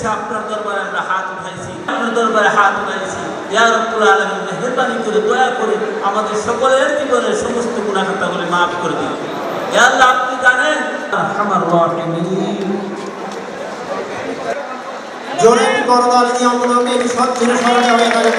উদ্দেশ্যে আপনার দরবারে আমরা হাত উঠাইছি, আপনার দরবারে হাত উঠাইছি। ইয়ার রব্বুল আলামিন, মেহরবানি করে, দয়া করে আমাদের সকলের জীবনের সমস্ত গুণাখাতাগুলি মাফ করে দিন। ইয়া আল্লাহ, আপনি জানেন? আমার জোরে একটি দিয়ে অন্ততকে একটি সচ্ছল সরলে হয়ে থাকে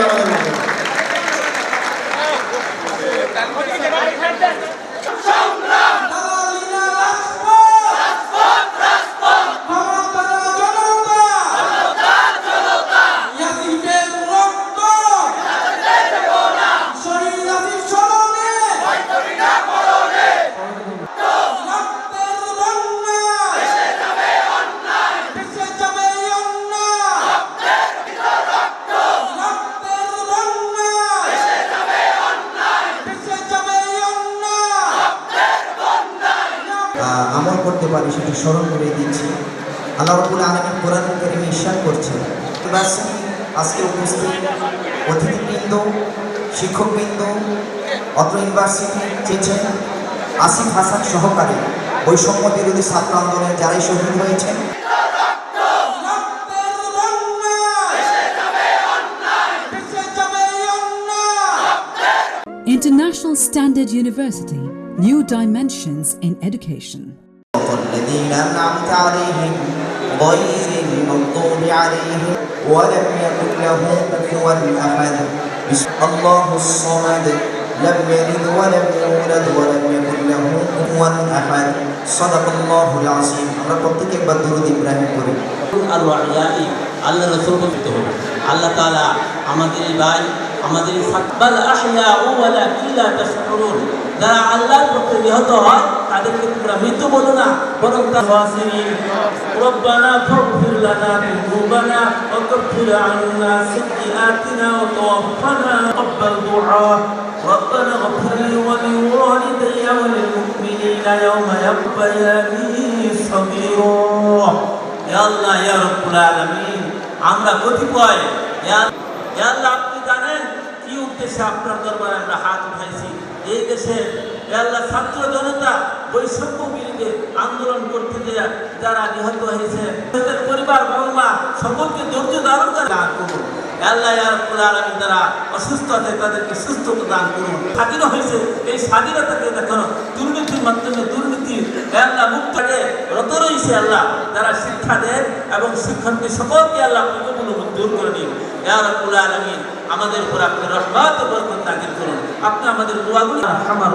আমল করতে পারি সেটি স্মরণ করে দিচ্ছি। আল্লাহ রবুল আলমী কোরআন কারিমে করছেন। ইউনিভার্সিটি আজকে উপস্থিত অতিথিবৃন্দ শিক্ষকবৃন্দ অত্র ইউনিভার্সিটি চেয়েছেন আসিফ হাসান সহকারী বৈষম্য বিরোধী ছাত্র আন্দোলনে যারাই শহীদ হয়েছেন। International Standard University, New Dimensions in Education. الذين أنعمت عليهم غير المغضوب عليهم ولم يكن له كفوا أحد بسم الله الصمد لم يلد ولم يولد ولم يكن له كفوا أحد صدق الله العظيم আমরা প্রত্যেকে একবার দরুদ ইব্রাহিম করি আর ওয়াইয়াই আল্লাহ রসুল বলতে হবে আল্লাহ তাআলা আমাদের এই ভাই আমাদের এই ফাকবাল আহইয়া ওয়ালা কিল্লা তাশকুরুন যারা আল্লাহর পক্ষে নিহত হয় তাদেরকে তোমরা মৃত্যু বলো না বরং তা ওয়াসিরিন রব্বানা ফাগফির লানা যুনুবানা ওয়া কাফির আন্না সাইয়্যাতিনা ওয়া তাওফানা তaqabbal দুআ ربنا اغفر لي ولوالدي وللمؤمنين يوم يقبل صغيرا ইয়া আল্লাহ ইয়া রব্বুল আলামিন আমরা কতিপয় ইয়া ইয়া আল্লাহ আপনি জানেন কি উদ্দেশ্যে আপনার দরবারে আমরা হাত উঠাইছি। এই দেশে ইয়া আল্লাহ ছাত্র জনতা বৈষম্য বিরুদ্ধে আন্দোলন করতে যে যারা নিহত হয়েছে, তাদের পরিবার বাবা সকলকে ধৈর্য ধারণ করে দান করুন। আল্লাহ ইয়া রব্বুল আলামিন যারা অসুস্থ আছে, তাদেরকে সুস্থতা দান করুন। স্বাধীন হয়েছে, এই স্বাধীনতাকে দেখো, দুর্নীতির মাধ্যমে দুর্নীতি আল্লাহ মুক্ত হয়ে রত রয়েছে আল্লাহ। যারা শিক্ষা দেন এবং শিক্ষককে সকলকে আল্লাহ দূর করে দিন। ইয়া রাব্বুল আলামিন আমাদের উপর আপনি রহমত বরকত নাযিল করুন। আপনি আমাদের দোয়াগুলো আমার